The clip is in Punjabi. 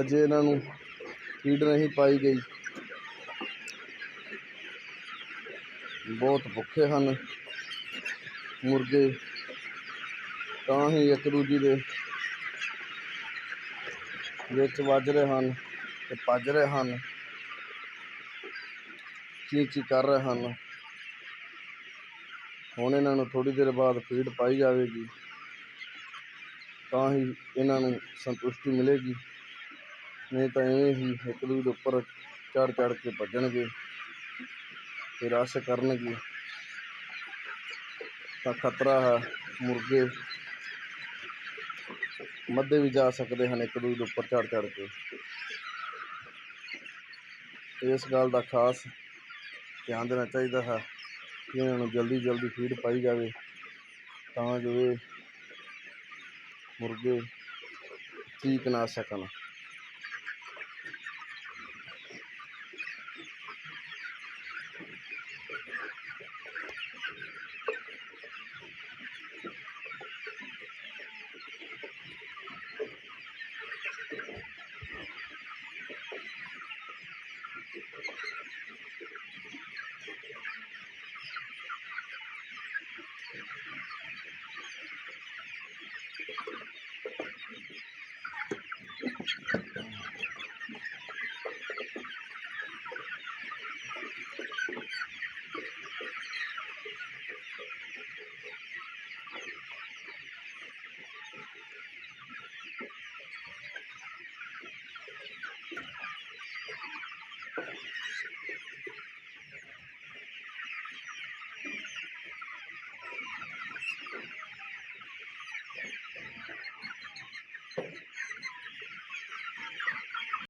ਅਜੇ ਇਹਨਾਂ ਨੂੰ ਫੀਡ ਨਹੀਂ ਪਾਈ ਗਈ। ਬਹੁਤ ਭੁੱਖੇ ਹਨ ਮੁਰਗੇ, ਤਾਂ ਹੀ ਇੱਕ ਦੂਜੀ ਦੇ ਵਿੱਚ ਵੱਜ ਰਹੇ ਹਨ। ਤੇ ਭੱਜ ਰਹੇ ਹਨ। ਚੀਂ ਚੀਂ ਕਰ ਰਹੇ ਹਨ। ਹੁਣ ਇਹਨਾਂ ਨੂੰ ਥੋੜੀ ਦੇਰ ਬਾਅਦ ਫੀਡ ਪਾਈ ਜਾਵੇਗੀ। ਤਾਂ ਹੀ ਇਹਨਾਂ ਨੂੰ ਸੰਤੁਸ਼ਟੀ ਮਿਲੇਗੀ। ਨਹੀਂ ਤਾਂ ਐਵੇਂ ਹੀ ਇੱਕ ਦੂਜੇ ਦੇ ਉੱਪਰ ਚੜ ਚੜ ਕੇ ਭੱਜਣਗੇ। ਤੇ ਰਸ ਕਰਨਗੇ। ਤਾਂ ਖਤਰਾ ਹੈ, ਮੁਰਗੇ ਮੱਧੇ ਵੀ ਜਾ ਸਕਦੇ ਹਨ ਇੱਕ ਦੂਜੇ ਦੇ ਉੱਪਰ ਚੜ ਚੜ ਕੇ। ਇਸ ਗੱਲ ਦਾ ਖਾਸ ਧਿਆਨ ਦੇਣਾ ਚਾਹੀਦਾ ਹੈ ਕਿ ਇਹਨਾਂ ਨੂੰ ਜਲਦੀ ਜਲਦੀ ਫੀਡ ਪਾਈ ਜਾਵੇ ਤਾਂ ਜੋ ਇਹ ਮੁਰਗੇ ਠੀਕ ਨਾ ਸਕਣ।